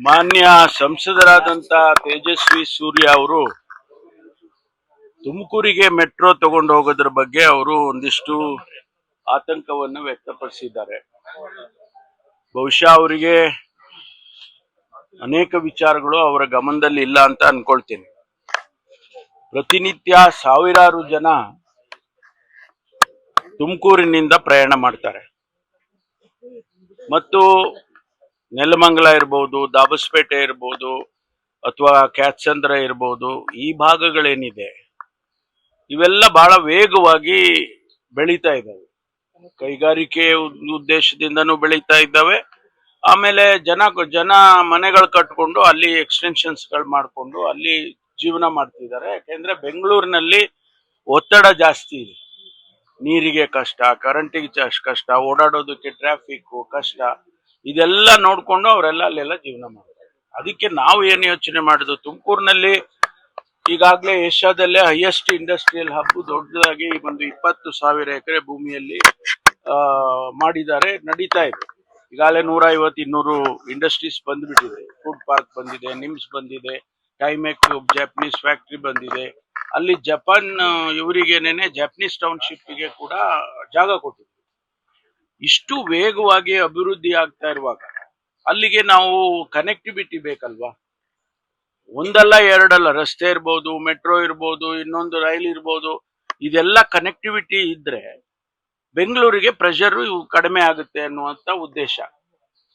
ಮಾನ್ಯ ಸಂಸದರಾದಂತ ತೇಜಸ್ವಿ ಸೂರ್ಯ ಅವರು ತುಮಕೂರಿಗೆ ಮೆಟ್ರೋ ತಗೊಂಡು ಹೋಗೋದ್ರ ಬಗ್ಗೆ ಅವರು ಒಂದಿಷ್ಟು ಆತಂಕವನ್ನು ವ್ಯಕ್ತಪಡಿಸಿದ್ದಾರೆ. ಬಹುಶಃ ಅವರಿಗೆ ಅನೇಕ ವಿಚಾರಗಳು ಅವರ ಗಮನದಲ್ಲಿ ಇಲ್ಲ ಅಂತ ಅನ್ಕೊಳ್ತೀನಿ. ಪ್ರತಿನಿತ್ಯ ಸಾವಿರಾರು ಜನ ತುಮಕೂರಿನಿಂದ ಪ್ರಯಾಣ ಮಾಡ್ತಾರೆ. ಮತ್ತು ನೆಲಮಂಗಲ ಇರ್ಬೋದು, ದಾಬಸ್ಪೇಟೆ ಇರ್ಬೋದು, ಅಥವಾ ಕ್ಯಾತ್ಸಂದ್ರ ಇರ್ಬೋದು, ಈ ಭಾಗಗಳೇನಿದೆ, ಇವೆಲ್ಲ ಬಹಳ ವೇಗವಾಗಿ ಬೆಳೀತಾ ಇದ್ದಾವೆ. ಕೈಗಾರಿಕೆ ಉದ್- ಉದ್ದೇಶದಿಂದನೂ ಬೆಳೀತಾ ಇದ್ದಾವೆ. ಆಮೇಲೆ ಜನ ಜನ ಮನೆಗಳು ಕಟ್ಕೊಂಡು ಅಲ್ಲಿ ಎಕ್ಸ್ಟೆನ್ಷನ್ಸ್ಗಳು ಮಾಡಿಕೊಂಡು ಅಲ್ಲಿ ಜೀವನ ಮಾಡ್ತಿದ್ದಾರೆ. ಯಾಕೆಂದ್ರೆ ಬೆಂಗಳೂರಿನಲ್ಲಿ ಒತ್ತಡ ಜಾಸ್ತಿ ಇದೆ. ನೀರಿಗೆ ಕಷ್ಟ, ಕರೆಂಟಿಗೆ ಕಷ್ಟ, ಓಡಾಡೋದಕ್ಕೆ ಟ್ರಾಫಿಕ್ ಕಷ್ಟ. ಇದೆಲ್ಲ ನೋಡ್ಕೊಂಡು ಅವರೆಲ್ಲ ಅಲ್ಲೆಲ್ಲ ಜೀವನ ಮಾಡ್ತಾರೆ. ಅದಕ್ಕೆ ನಾವು ಏನು ಯೋಚನೆ ಮಾಡಿದ್ವು ತುಮಕೂರಿನಲ್ಲಿ ಈಗಾಗಲೇ ಏಷ್ಯಾದಲ್ಲೇ ಹೈಯೆಸ್ಟ್ ಇಂಡಸ್ಟ್ರಿಯಲ್ ಹಬ್ ದೊಡ್ಡದಾಗಿ ಒಂದು ಇಪ್ಪತ್ತು ಸಾವಿರ ಎಕರೆ ಭೂಮಿಯಲ್ಲಿ ಮಾಡಿದ್ದಾರೆ, ನಡೀತಾ ಇದೆ. ಈಗಾಗಲೇ ನೂರ ಐವತ್ತು ಇನ್ನೂರು ಇಂಡಸ್ಟ್ರೀಸ್ ಬಂದ್ಬಿಟ್ಟಿದೆ. ಫುಡ್ ಪಾರ್ಕ್ ಬಂದಿದೆ ನಿಮ್ಸ್ ಬಂದಿದೆ ಟೈಮೆಕ್ ಜಾಪನೀಸ್ ಫ್ಯಾಕ್ಟ್ರಿ ಬಂದಿದೆ. ಅಲ್ಲಿ ಜಪಾನ್ ಇವರಿಗೇನೆ ಜಾಪನೀಸ್ ಟೌನ್ಶಿಪ್ಗೆ ಕೂಡ ಜಾಗ ಕೊಟ್ಟಿದೆ ಇಷ್ಟು ವೇಗವಾಗಿ ಅಭಿವೃದ್ಧಿ ಆಗ್ತಾ ಇರುವಾಗ ಅಲ್ಲಿಗೆ ನಾವು ಕನೆಕ್ಟಿವಿಟಿ ಬೇಕಲ್ವಾ? ಒಂದಲ್ಲ ಎರಡಲ್ಲ, ರಸ್ತೆ ಇರ್ಬೋದು ಮೆಟ್ರೋ ಇರ್ಬೋದು, ಇನ್ನೊಂದು ರೈಲ್ ಇರ್ಬೋದು, ಇದೆಲ್ಲ ಕನೆಕ್ಟಿವಿಟಿ ಇದ್ರೆ ಬೆಂಗಳೂರಿಗೆ ಪ್ರೆಷರ್ ಕಡಿಮೆ ಆಗುತ್ತೆ ಅನ್ನುವಂತ ಉದ್ದೇಶ.